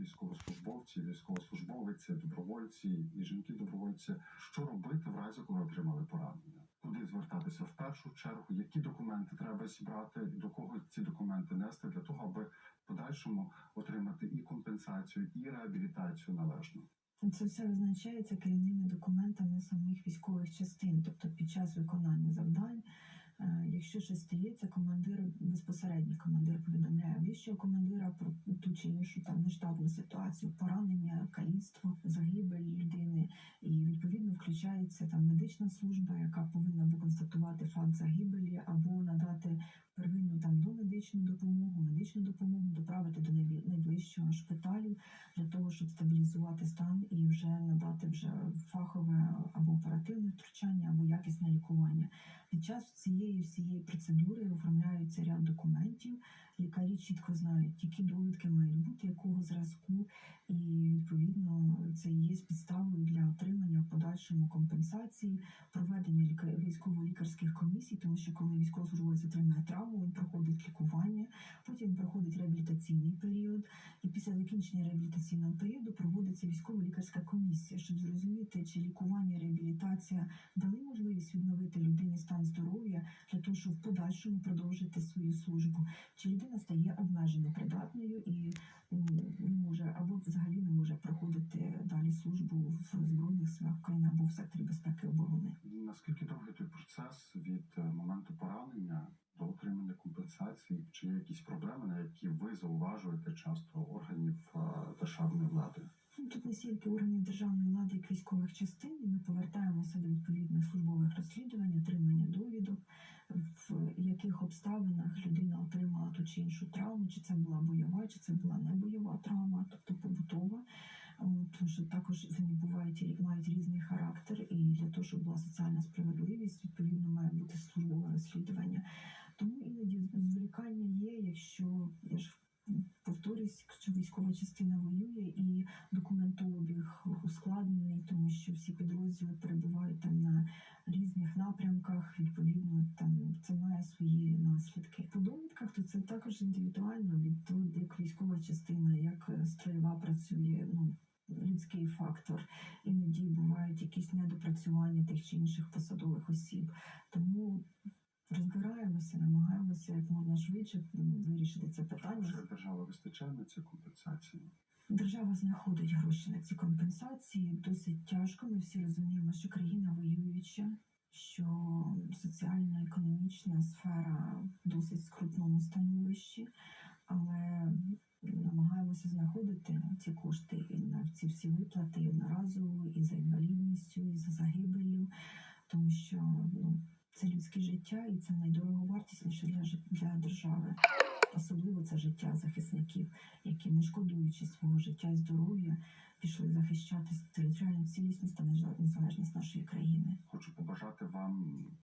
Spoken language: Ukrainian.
військовослужбовці, військовослужбовиці, добровольці і жінки-добровольці. Що робити в разі, коли отримали поранення? Куди звертатися в першу чергу? Які документи треба зібрати? До кого ці документи нести для того, аби в подальшому отримати і компенсацію, і реабілітацію належну? Це все визначається керівними документами самих військових частин, тобто під час виконання завдань. Е, Якщо щось стається, командир безпосередній командир повідомляє вищого командира про ту чи іншу там нештатну ситуацію, поранення, каліцтво, загибель людини, і відповідно включається там медична служба, яка повинна або констатувати факт загибелі, або надати первинну там домедичну допомогу, медичну допомогу, доправити до найближчого шпиталю для того, щоб стабілізувати стан і вже надати вже фахове або оперативне втручання, або якісне лікування. Під час цієї всієї процедури оформляється ряд документів. Лікарі чітко знають, які довідки мають бути, якого зразку, і відповідно це є підставою для отримання в подальшому компенсації, проведення ліка- військово-лікарських комісій, тому що коли військовослужбовець отримає травму, він проходить лікування, потім проходить реабілітаційний період, і після закінчення реабілітаційного періоду проводиться військово-лікарська комісія, щоб зрозуміти, чи лікування, реабілітація дали можливість відновити людині стан здоров'я для того, щоб в подальшому продовжити свою службу, чи людина стає обмежено придатною і не може або взагалі не може проходити далі службу в збройних силах України або в секторі безпеки і оборони. Наскільки довгий той процес від е, моменту поранення до отримання компенсації? Чи якісь проблеми, на які ви зауважуєте часто органів е, державної влади? Тут не стільки органів державної влади, як військових частин, ми повертаємося до відповідних службових розслідувань, отримання довідок, в яких обставинах людина отримала ту чи іншу травму, чи це була бойова, чи це була не бойова травма, тобто побутова. Тому що також вони бувають мають різний характер, і для того, щоб була соціальна справедливість, відповідно має бути службове розслідування. Тому іноді зволікання є, якщо я ж якщо військова частина воює і документообіг ускладнений, тому що всі підрозділи перебувають там на різних напрямках. Відповідно, там це має свої наслідки. По довідках то це також індивідуально від того, як військова частина, як строєва працює. Ну людський фактор. Іноді бувають якісь недопрацювання тих чи інших посадових осіб. Тому розбираємося, намагаємося як можна швидше вирішити це питання. Держава вистачає на ці компенсації? Держава знаходить гроші на ці компенсації досить тяжко. Ми всі розуміємо, що країна воююча, що соціально-економічна сфера в досить скрутному становищі, але намагаємося знаходити ці кошти і на ці всі виплати і одноразово, і за інвалідністю, і за загибелью, тому що ну, це людське життя і це найдороговартісніше для, для держави. Особливо це життя захисників, які, не шкодуючи свого життя і здоров'я, пішли захищати територіальну цілісність та незалежність нашої країни. Хочу побажати вам